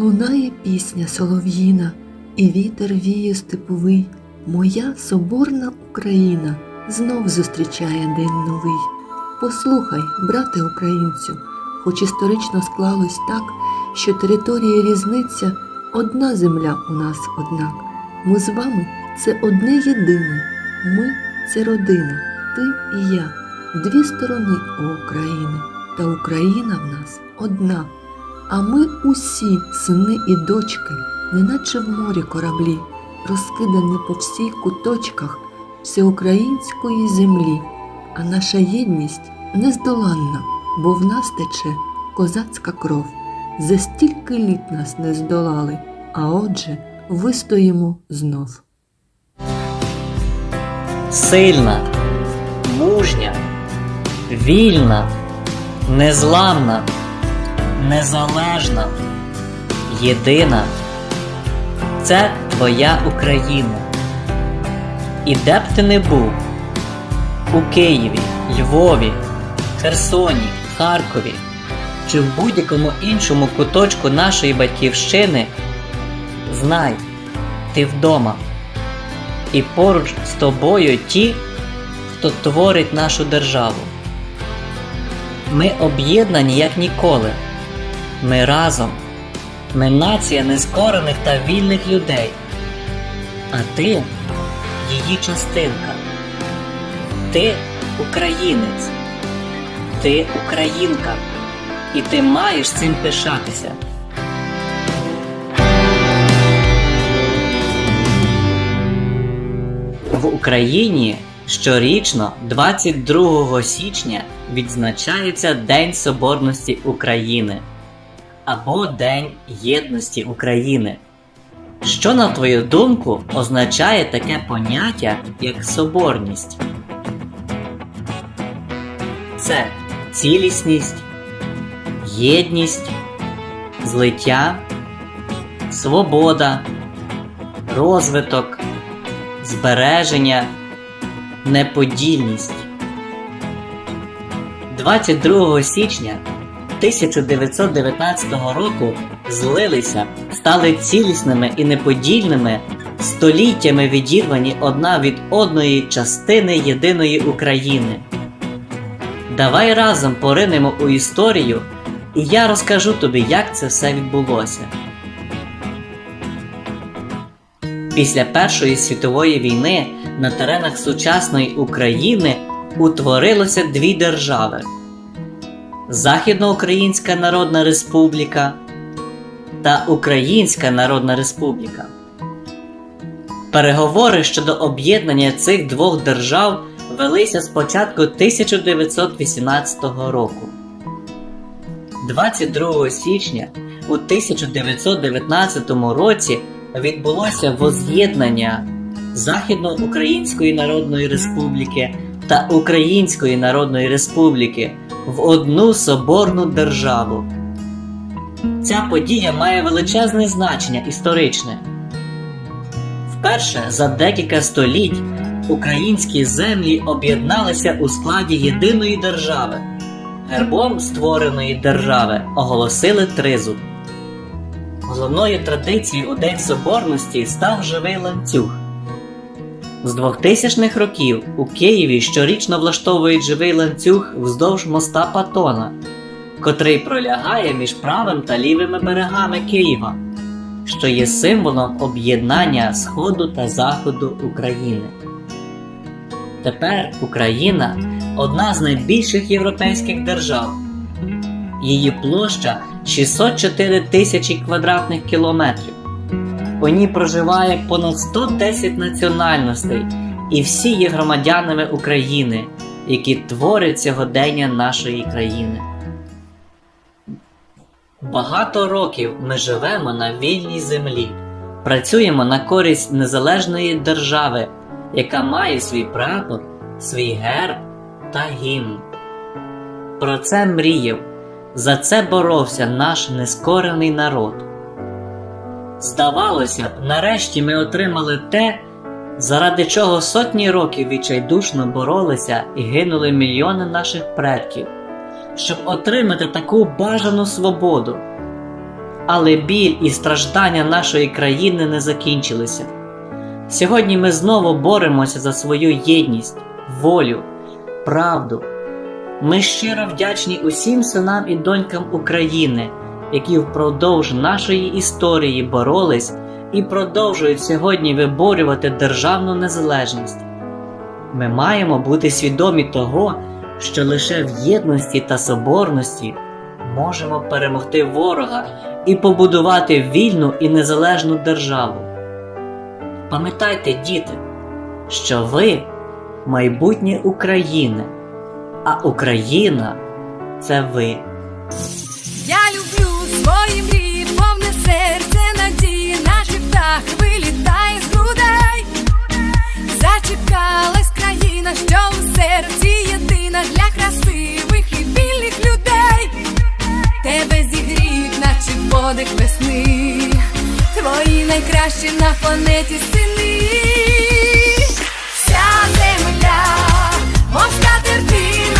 Лунає пісня солов'їна, і вітер віє степовий. Моя соборна Україна знов зустрічає день новий. Послухай, брате українцю, хоч історично склалось так, що територія різниця, одна земля у нас однак. Ми з вами це одне єдине. Ми це родина, ти і я, дві сторони у України, та Україна в нас одна. А ми усі, сини і дочки, неначе в морі кораблі, розкидані по всіх куточках всеукраїнської землі. А наша єдність нездоланна, бо в нас тече козацька кров. За стільки літ нас не здолали, а отже, вистоїмо знов. сильна, мужня, вільна, незламна, незалежна, єдина. Це твоя Україна. І де б ти не був у Києві, Львові, Херсоні, Харкові чи в будь-якому іншому куточку нашої батьківщини, знай, ти вдома і поруч з тобою ті, хто творить нашу державу. Ми об'єднані як ніколи. Ми разом. Ми нація нескорених та вільних людей. А ти її частинка. Ти українець. Ти українка. І ти маєш цим пишатися. В Україні щорічно 22 січня відзначається День Соборності України або День Єдності України. Що, на твою думку, означає таке поняття, як соборність? Це цілісність, єдність, злиття, свобода, розвиток, збереження, неподільність. 22 січня 1919 року злилися, стали цілісними і неподільними, століттями відірвані одна від одної частини єдиної України. Давай разом поринемо у історію, і я розкажу тобі, як це все відбулося. Після Першої світової війни на теренах сучасної України утворилося дві держави: Західноукраїнська Народна Республіка та Українська Народна Республіка. Переговори щодо об'єднання цих двох держав велися з початку 1918 року. 22 січня у 1919 році відбулося воз'єднання Західноукраїнської Народної Республіки та Української Народної Республіки в одну соборну державу. Ця подія має величезне значення історичне. Вперше за декілька століть українські землі об'єдналися у складі єдиної держави. Гербом створеної держави оголосили тризуб. Головною традицією у День Соборності став живий ланцюг. З 2000-х років у Києві щорічно влаштовують живий ланцюг вздовж моста Патона, котрий пролягає між правим та лівими берегами Києва, що є символом об'єднання Сходу та Заходу України. Тепер Україна одна з найбільших європейських держав. Її площа 604 тисячі квадратних кілометрів. У ній проживає понад 110 національностей, і всі є громадянами України, які творять сьогодення нашої країни. Багато років ми живемо на вільній землі, працюємо на користь незалежної держави, яка має свій прапор, свій герб та гімн. Про це мріяв, за це боровся наш нескорений народ. Здавалося б, нарешті ми отримали те, заради чого сотні років відчайдушно боролися і гинули мільйони наших предків, щоб отримати таку бажану свободу. Але біль і страждання нашої країни не закінчилися. Сьогодні ми знову боремося за свою єдність, волю, правду. Ми щиро вдячні усім синам і донькам України, які впродовж нашої історії боролись і продовжують сьогодні виборювати державну незалежність. Ми маємо бути свідомі того, що лише в єдності та соборності можемо перемогти ворога і побудувати вільну і незалежну державу. Пам'ятайте, діти, що ви майбутнє України, а Україна це ви. Свої мрії, повне серце надії, наче птах вилітає з грудей. Зачекалась країна, що у серці єдина для красивих і вільних людей. Тебе зігріють, наче подих весни. Твої найкращі на планеті сини. Вся земля, мов скатертиною